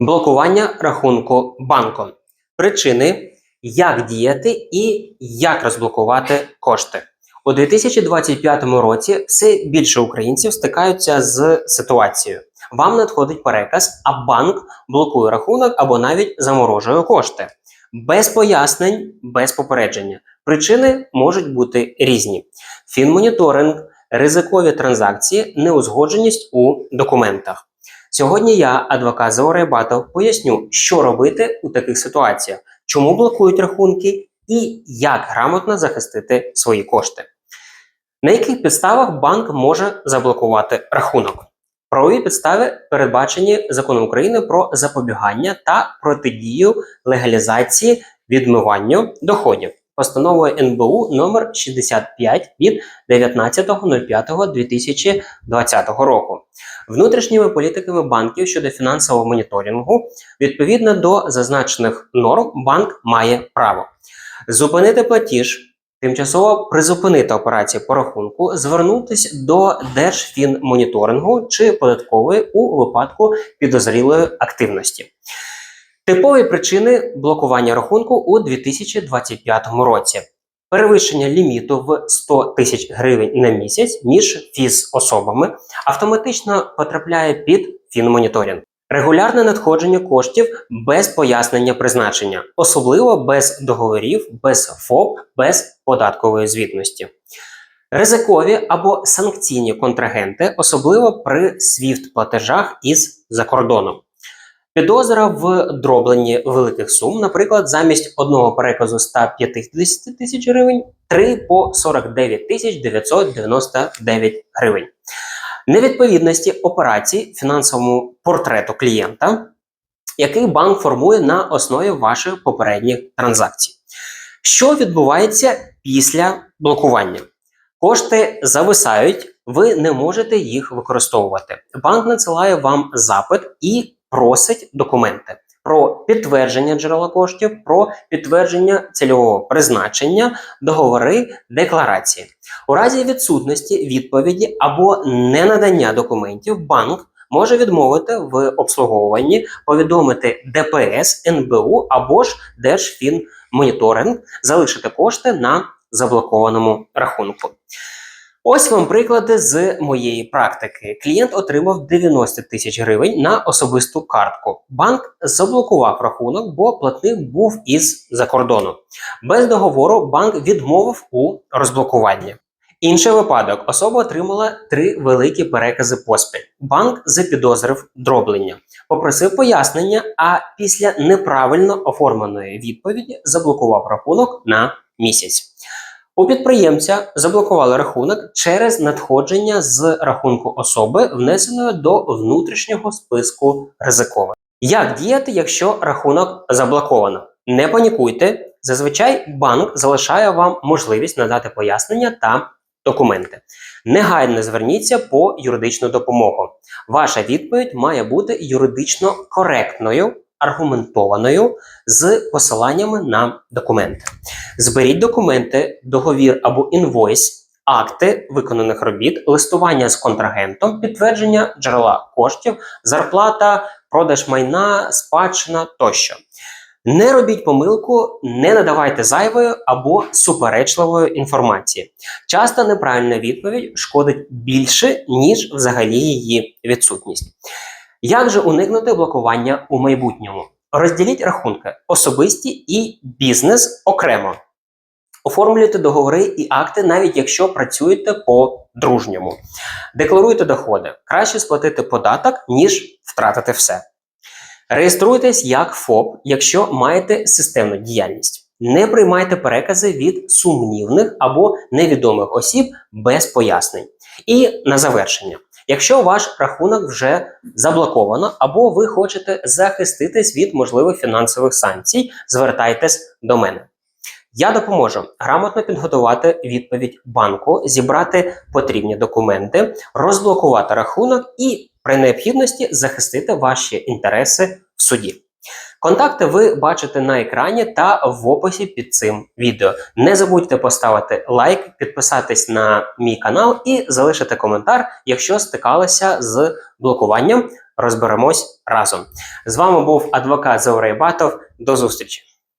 Блокування рахунку банком. Причини, як діяти і як розблокувати кошти. У 2025 році все більше українців стикаються з ситуацією. Вам надходить переказ, а банк блокує рахунок або навіть заморожує кошти. Без пояснень, без попередження. Причини можуть бути різні: фінмоніторинг, ризикові транзакції, неузгодженість у документах. Сьогодні я, адвокат Заорей Батов, поясню, що робити у таких ситуаціях, чому блокують рахунки і як грамотно захистити свої кошти. На яких підставах банк може заблокувати рахунок? Правові підстави передбачені законом України про запобігання та протидію легалізації відмиванню доходів. Постановою НБУ номер 65 від 19.05.2020 року. Внутрішніми політиками банків щодо фінансового моніторингу відповідно до зазначених норм банк має право зупинити платіж, тимчасово призупинити операції по рахунку, звернутися до Держфінмоніторингу чи податкової у випадку підозрілої активності. Типові причини блокування рахунку у 2025 році. Перевищення ліміту в 100 тисяч гривень на місяць між фізособами автоматично потрапляє під фінмоніторинг. Регулярне надходження коштів без пояснення призначення, особливо без договорів, без ФОП, без податкової звітності. Ризикові або санкційні контрагенти, особливо при SWIFT-платежах із за кордоном. Підозра в дробленні великих сум, наприклад, замість одного переказу 150 тисяч гривень, 3 по 49 тисяч 999 гривень. Невідповідності операцій фінансовому портрету клієнта, який банк формує на основі ваших попередніх транзакцій. Що відбувається після блокування? Кошти зависають, ви не можете їх використовувати. Банк надсилає вам запит і просить документи про підтвердження джерела коштів, про підтвердження цільового призначення, договори, декларації. У разі відсутності відповіді або ненадання документів, банк може відмовити в обслуговуванні, повідомити ДПС, НБУ або ж Держфінмоніторинг, залишити кошти на заблокованому рахунку. Ось вам приклади з моєї практики. Клієнт отримав 90 тисяч гривень на особисту картку. Банк заблокував рахунок, бо платник був із за кордону. Без договору банк відмовив у розблокуванні. Інший випадок: особа отримала три великі перекази поспіль. Банк запідозрив дроблення, попросив пояснення, а після неправильно оформленої відповіді заблокував рахунок на місяць. У підприємця заблокували рахунок через надходження з рахунку особи, внесеної до внутрішнього списку ризикових. Як діяти, якщо рахунок заблоковано? Не панікуйте. Зазвичай банк залишає вам можливість надати пояснення та документи. Негайно зверніться по юридичну допомогу. Ваша відповідь має бути юридично коректною, аргументованою з посиланнями на документи. Зберіть документи, договір або інвойс, акти виконаних робіт, листування з контрагентом, підтвердження джерела коштів, зарплата, продаж майна, спадщина тощо. Не робіть помилку, не надавайте зайвої або суперечливої інформації. Часто неправильна відповідь шкодить більше, ніж взагалі її відсутність. Як же уникнути блокування у майбутньому? Розділіть рахунки особисті і бізнес окремо. Оформлюйте договори і акти, навіть якщо працюєте по дружньому. Декларуйте доходи. Краще сплатити податок, ніж втратити все. Реєструйтесь як ФОП, якщо маєте системну діяльність. Не приймайте перекази від сумнівних або невідомих осіб без пояснень. І на завершення. Якщо ваш рахунок вже заблоковано, або ви хочете захиститись від можливих фінансових санкцій, звертайтесь до мене. Я допоможу грамотно підготувати відповідь банку, зібрати потрібні документи, розблокувати рахунок і при необхідності захистити ваші інтереси в суді. Контакти ви бачите на екрані та в описі під цим відео. Не забудьте поставити лайк, підписатись на мій канал і залишити коментар, якщо стикалися з блокуванням розберемось разом. З вами був адвокат Заурей Батов. До зустрічі!